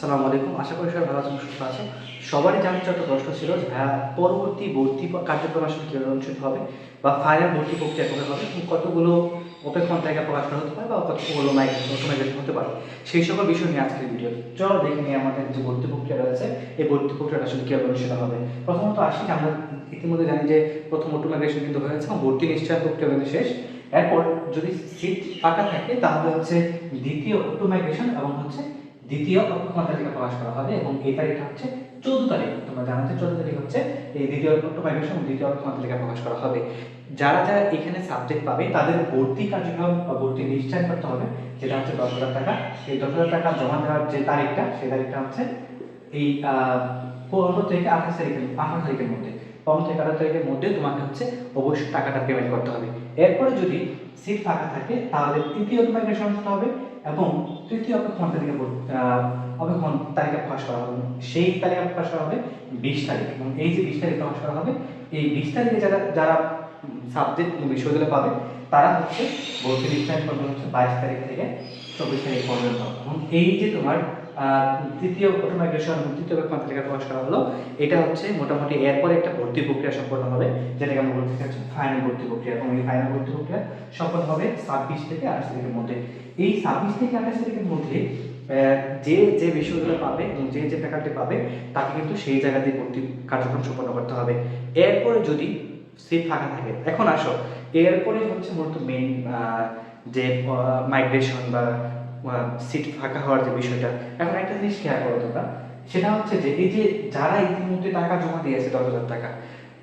সালাম আলাইকুম। আশা করি সবাই ভালো আছেন, সুস্থ আছেন। সবারই জানার একটা প্রশ্ন ছিল ভাইয়া, পরবর্তী ভর্তি কার্যক্রম আসলে কীভাবে অনুষ্ঠিত হবে? বা ফাইনাল ভর্তি প্রক্রিয়া কবে হবে? কতগুলো অপেক্ষণ তালিকা প্রকাশ করা হতে পারে বা কতগুলো মাইগ্রেশন অটোমাইগ্রেশন হতে পারে? সেই সকল বিষয় নিয়ে আজকের ভিডিও চলো দেখে নিই আমাদের যে ভর্তি প্রক্রিয়া রয়েছে, এই ভর্তি প্রক্রিয়াটা আসলে কীভাবে অনুষ্ঠিত হবে। প্রথমত আসি আমরা ইতিমধ্যে জানি যে, প্রথম অটোমাইগ্রেশন কিন্তু হয়েছে এবং ভর্তি নিশ্চয় প্রক্রিয়া শেষ। এরপর যদি সিট ফাঁকা থাকে, তাহলে হচ্ছে দ্বিতীয় অটোমাইগ্রেশন এবং হচ্ছে দ্বিতীয় অপেক্ষণ তালিকা প্রকাশ করা হবে এবং এই তারিখটা হচ্ছে চোদ্দ তারিখ। তোমরা জানো যে চোদ্দ তারিখ হচ্ছে এই দ্বিতীয় এবং দ্বিতীয় অপেক্ষণ তালিকা প্রকাশ করা হবে। যারা যারা এখানে সাবজেক্ট পাবে, তাদের ভর্তি কার্যক্রম বা ভর্তি নিশ্চয় করতে হবে, যেটা হচ্ছে দশ হাজার টাকা। সেই দশ হাজার টাকা জমা দেওয়ার যে তারিখটা, সেই তারিখটা হচ্ছে এই পনেরো থেকে আঠাশ তারিখের আঠাশ তারিখের মধ্যে। পনেরো থেকে আঠাশ তারিখের মধ্যে তোমাকে হচ্ছে অবশ্যই টাকাটা পেমেন্ট করতে হবে। এরপরে যদি সিট ফাঁকা থাকে, তাহলে তৃতীয় মাইগ্রেশন করতে হবে। এবং তৃতীয় অপেক্ষণ আহ, অপেক্ষণ তালিকা প্রকাশ করা হবে। সেই তালিকা প্রকাশ করা হবে বিশ তারিখ এবং এই যে বিশ তারিখ প্রকাশ করা হবে এই বিশ তারিখে যারা যারা সাবজেক্ট বিশ্ববিদ্যালয় পাবে তারা হচ্ছে বত্রিশ তারিখ পর্যন্ত হচ্ছে বাইশ তারিখ থেকে চব্বিশ তারিখ পর্যন্ত। এবং এই যে তোমার তৃতীয় অটোমাইগ্রেশন তৃতীয় অপেক্ষণ তালিকা প্রকাশ করা হলো, এটা হচ্ছে মোটামুটি এরপরে একটা ভর্তি প্রক্রিয়া সম্পন্ন হবে, যেটাকে আমরা বলতে চাচ্ছি ফাইনাল ভর্তি প্রক্রিয়া। এবং এই ফাইনাল ভর্তি প্রক্রিয়া সম্পন্ন হবে ছাব্বিশ থেকে আঠাশ তারিখের মধ্যে। এই ছাব্বিশ থেকে আঠাশ তারিখের মধ্যে যে যে বিশ্ববিদ্যালয় পাবে এবং যে যে ফ্যাকাল্টি পাবে, তাকে কিন্তু সেই জায়গাতে ভর্তি কার্যক্রম সম্পন্ন করতে হবে। এরপরে যদি সিট ফাঁকা থাকে, এখন আসো। এরপরে হচ্ছে মূলত মেইন যে মাইগ্রেশন বা সিট ফাঁকা হওয়ার যে বিষয়টা, এখন একটা জিনিস খেয়াল করো তোমরা, সেটা হচ্ছে যে এই যে যারা ইতিমধ্যে টাকা জমা দিয়েছে, দশ হাজার টাকা,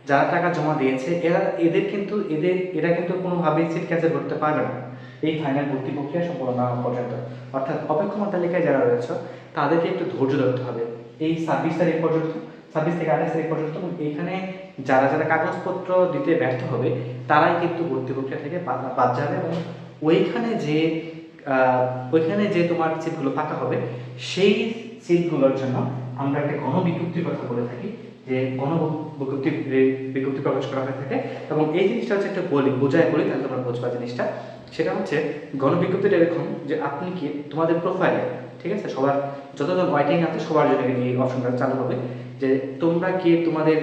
যারা টাকা জমা দিয়েছে, এরা, এদের কিন্তু, এদের, এরা কিন্তু কোনোভাবেই সিট ক্যান্সেল করতে পারবে না। এই ফাইনাল ভর্তি প্রক্রিয়া সম্পূর্ণ না পর্যন্ত। অর্থাৎ অপেক্ষমান তালিকায় যারা রয়েছে, তাদেরকে একটু ধৈর্য ধরতে হবে। এই ছাব্বিশ তারিখ পর্যন্ত, ছাব্বিশ থেকে আঠাশ তারিখ পর্যন্ত এবং এইখানে যারা যারা কাগজপত্র দিতে ব্যর্থ হবে, তারাই কিন্তু ভর্তি প্রক্রিয়া থেকে বাদ- যাবে এবং ওইখানে যে ওইখানে যে তোমার সিটগুলো ফাঁকা হবে, সেই সিটগুলোর জন্য আমরা একটা গণ বিজ্ঞপ্তির কথা বলে থাকি, যে গণ বিজ্ঞপ্তি বিজ্ঞপ্তি প্রকাশ করা হয়ে থাকে। এবং এই জিনিসটা হচ্ছে একটা বলি, বোঝায় বলি, তাহলে তোমরা বুঝবা জিনিসটা। সেটা হচ্ছে, গণবিজ্ঞপ্তিটা এরকম যে আপনি কি তোমাদের প্রোফাইলে ঠিক আছে, সবার যতজন ওয়াইটিং আছে, সবার জন্য এই অপশনটা চালু হবে, যে তোমরা কি তোমাদের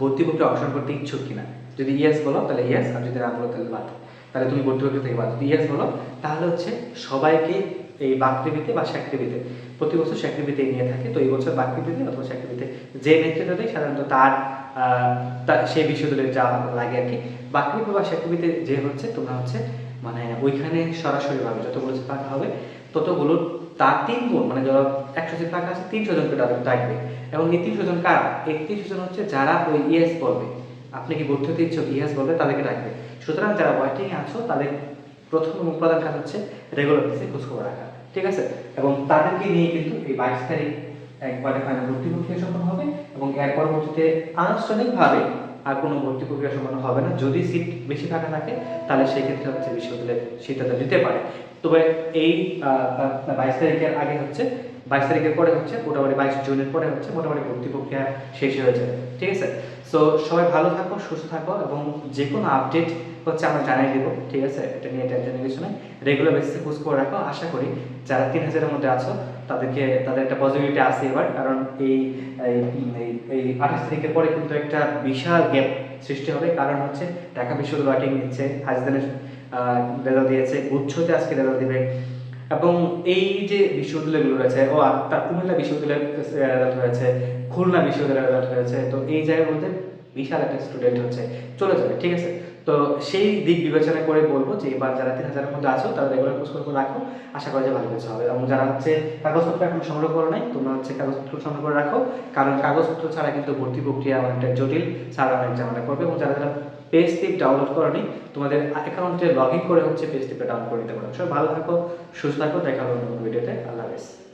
ভর্তি প্রক্রিয়া অংশগ্রহণ করতে ইচ্ছুক কিনা। যদি ইয়েস বলো, তাহলে ইয়েস আর যদি না বলো, তাহলে বাদ। তাহলে তুমি ভর্তি প্রক্রিয়া থেকে বাদ। ইয়েস বলো। তাহলে হচ্ছে সবাইকে এই বাকৃবিতে বা স্যাক্রিবিতে প্রতি বছর স্যাক্রিবিতে নিয়ে থাকে। তো এই বছর বাকৃবিতে অথবা স্যাক্রিবিতে যে নেতৃত্ব সাধারণত তার সেই বিশ্ববিদ্যালয়ে যাওয়া লাগে আর কি। বাকৃবি বা স্যাক্রিবিতে যে হচ্ছে, তোমরা হচ্ছে মানে ওইখানে সরাসরিভাবে যতগুলো সিট ফাঁকা হবে, ততগুলো তার তিন গুণ মানে ধরো একশো সিট ফাঁকা আছে, তিনশো জনকে ডাকবে এবং এই তিনশো জন কারা? এই তিনশো জন হচ্ছে যারা ওই ইয়েস বলবে। আপনি কি হতে ইচ্ছুক ইয়েস বলবে, তাদেরকে ডাকবে। সুতরাং যারা ওয়াইটিং আছো, তাদের প্রথম প্রধান কাজ হচ্ছে রেগুলার বেসে খোঁজখবর রাখা, ঠিক আছে? এবং তাদেরকে নিয়ে কিন্তু এই বাইশ তারিখ একবারে ফাইনাল ভর্তি প্রক্রিয়া সম্পন্ন হবে এবং এর পরবর্তীতে আনুষ্ঠানিকভাবে আর কোনো ভর্তি প্রক্রিয়া সম্পন্ন হবে না। যদি সিট বেশি ফাঁকা থাকে, তাহলে সেই ক্ষেত্রে হচ্ছে বিশ্ববিদ্যালয় সিদ্ধান্ত নিতে পারে। তবে এই বাইশ তারিখের আগে হচ্ছে বাইশ তারিখের পরে হচ্ছে, মোটামুটি বাইশ জুনের পরে হচ্ছে, মোটামুটি ভর্তি প্রক্রিয়া শেষ হয়ে যাবে, ঠিক আছে? সো সবাই ভালো থাকো, সুস্থ থাকো, এবং যে কোনো আপডেট হচ্ছে আমরা জানাই দেবো, ঠিক আছে? এটা নিয়ে টেনশনের কিছু নেই। রেগুলার বেসিসে খোঁজ করে রাখো। আশা করি যারা তিন হাজারের মধ্যে আছো, তাদেরকে, তাদের একটা পজিটিভিটি আছে এবার, কারণ এই, এই- আঠাশ তারিখের পরে কিন্তু একটা বিশাল গ্যাপ সৃষ্টি হবে। কারণ হচ্ছে, ঢাকা বিশ্ববিদ্যালয় নিচ্ছে হাজদানের রেজাল্ট দিয়েছে গুচ্ছতে আজকে রেজাল্ট দিবে। এবং এই যে বিশ্ববিদ্যালয়গুলো রয়েছে, ও আত্মা, কুমিল্লা বিশ্ববিদ্যালয়ের রেজাল্ট হয়েছে, খুলনা বিশ্ববিদ্যালয়ের রেজাল্ট হয়েছে, তো এই জায়গার মধ্যে বিশাল একটা স্টুডেন্ট হচ্ছে। চলে যাবে, ঠিক আছে? তো সেই দিক বিবেচনা করে বলব যে এবার যারা তিন হাজারের মধ্যে আছো, তারা রেগুলার কোর্স করে রাখো। আশা করি যে ভালো কিছু হবে। এবং যারা হচ্ছে কাগজপত্র এখন সংগ্রহ করো নাই, তোমরা হচ্ছে কাগজপত্র সংগ্রহ করে রাখো। কারণ কাগজপত্র ছাড়া কিন্তু ভর্তি প্রক্রিয়া অনেকটা জটিল স্যার অনেক ঝামেলা করবে। এবং যারা যারা পে স্লিপ ডাউনলোড করনি তোমাদের অ্যাকাউন্টে লগ ইন করে হচ্ছে পে স্লিপটা ডাউনলোড করে নিতে পারো। সবাই ভালো থাকো, সুস্থ থাকো। দেখা হবে ভিডিওতে আল্লাহ হাফেজ।